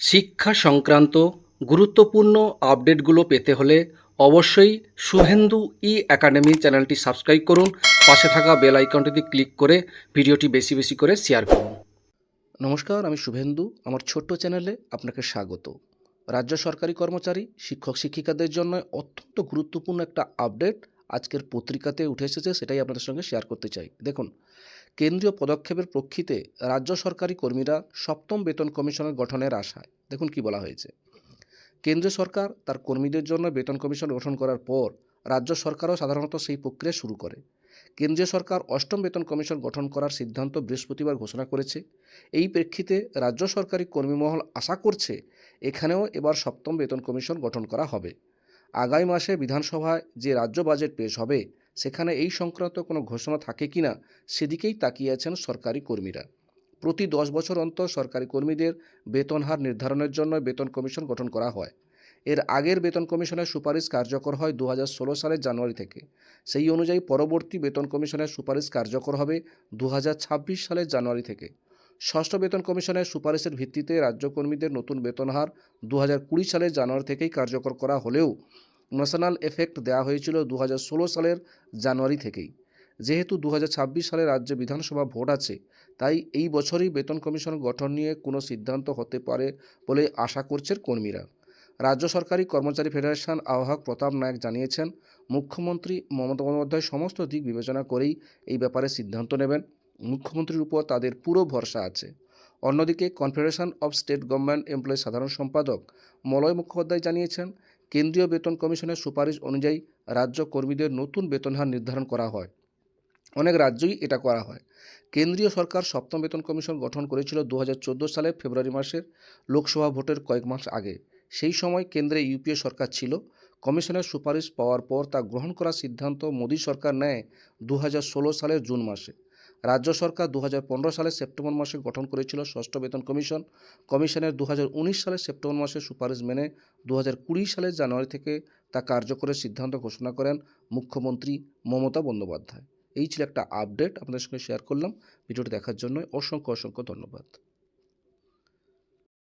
শিক্ষা সংক্রান্ত গুরুত্বপূর্ণ আপডেটগুলো পেতে হলে অবশ্যই শুভেন্দু ই একাডেমি চ্যানেলটি সাবস্ক্রাইব করুন। পাশে থাকা বেল আইকনটিতে ক্লিক করে ভিডিওটি বেশি বেশি করে শেয়ার করুন। নমস্কার, আমি শুভেন্দু। আমার ছোট্ট চ্যানেলে আপনাকে স্বাগত। রাজ্য সরকারি কর্মচারী, শিক্ষক, শিক্ষিকাদের জন্য অত্যন্ত গুরুত্বপূর্ণ একটা আপডেট আজকের পত্রিকাতে উঠে এসেছে, সেটাই আপনাদের সঙ্গে শেয়ার করতে চাই। দেখুন, কেন্দ্রীয় পদক্ষেপের প্রেক্ষিতে রাজ্য সরকারি কর্মীরা সপ্তম বেতন কমিশনের গঠনের আশায়, দেখুন কি বলা হয়েছে কেন্দ্র সরকার তার কর্মীদের জন্য বেতন কমিশন গঠন করার পর রাজ্য সরকারও সাধারণত সেই প্রক্রিয়া শুরু করে। কেন্দ্রীয় সরকার অষ্টম বেতন কমিশন গঠন করার সিদ্ধান্ত বৃহস্পতিবার ঘোষণা করেছে। এই প্রেক্ষিতে রাজ্য সরকারি কর্মীমহল আশা করছে, এখানেও এবার সপ্তম বেতন কমিশন গঠন করা হবে। আগামী মাসে বিধানসভায় যে রাজ্য বাজেট পেশ হবে, সেখানে এই সংক্রান্ত কোনো ঘোষণা থাকে কি না, সেদিকেই তাকিয়ে আছেন সরকারি কর্মীরা। প্রতি দশ বছর অন্তর সরকারি কর্মীদের বেতন হার নির্ধারণের জন্য বেতন কমিশন গঠন করা হয়। এর আগের বেতন কমিশনের সুপারিশ কার্যকর হয় দু হাজার ষোলো সালের জানুয়ারি থেকে। সেই অনুযায়ী পরবর্তী বেতন কমিশনের সুপারিশ কার্যকর হবে দু হাজার ছাব্বিশ সালের জানুয়ারি থেকে। ষষ্ঠ বেতন কমিশনের সুপারিশের ভিত্তিতে রাজ্য কর্মীদের নতুন বেতন হার দু হাজার কুড়ি সালের জানুয়ারি থেকেই কার্যকর করা হলেও ন্যাশনাল এফেক্ট দেওয়া হয়েছিল দু হাজার ষোলো সালের জানুয়ারি থেকেই। যেহেতু দু হাজার ছাব্বিশ সালে রাজ্যে বিধানসভা ভোট আছে, তাই এই বছরই বেতন কমিশন গঠন নিয়ে কোনো সিদ্ধান্ত হতে পারে বলে আশা করছেন কর্মীরা। রাজ্য সরকারি কর্মচারী ফেডারেশন আহ্বায়ক প্রতাপ নায়ক জানিয়েছেন, মুখ্যমন্ত্রী মমতা বন্দ্যোপাধ্যায় সমস্ত দিক বিবেচনা করেই এই ব্যাপারে সিদ্ধান্ত নেবেন। মুখ্যমন্ত্রীর উপর তাদের পুরো ভরসা আছে। অন্যদিকে confederation of state government employee সাধারণ সম্পাদক মলয় মুখোপাধ্যায় জানিয়েছেন, কেন্দ্রীয় বেতন কমিশনের সুপারিশ অনুযায়ী রাজ্য কর্মীদের নতুন বেতন হার নির্ধারণ করা হয়। অনেক রাজ্যই এটা করা হয়। কেন্দ্রীয় সরকার সপ্তম বেতন কমিশন গঠন করেছিল দু হাজার চোদ্দ সালে ফেব্রুয়ারি মাসের লোকসভা ভোটের কয়েক মাস আগে। সেই সময় কেন্দ্রে ইউপিএ সরকার ছিল। কমিশনের সুপারিশ পাওয়ার পর তা গ্রহণ করার সিদ্ধান্ত মোদী সরকার নেয় দু হাজার ষোলো সালের জুন মাসে। রাজ্য সরকার দু সালে সেপ্টেম্বর মাসে গঠন করেছিল ষষ্ঠ বেতন কমিশন। কমিশনের দু হাজার উনিশ সালের সেপ্টেম্বর মাসে সুপারিশ মেনে দু হাজার কুড়ি সালের জানুয়ারি থেকে তা কার্যকরের সিদ্ধান্ত ঘোষণা করেন মুখ্যমন্ত্রী মমতা বন্দ্যোপাধ্যায়। এই ছিল একটা আপডেট, আপনাদের সঙ্গে শেয়ার করলাম। ভিডিওটি দেখার জন্য অসংখ্য অসংখ্য ধন্যবাদ।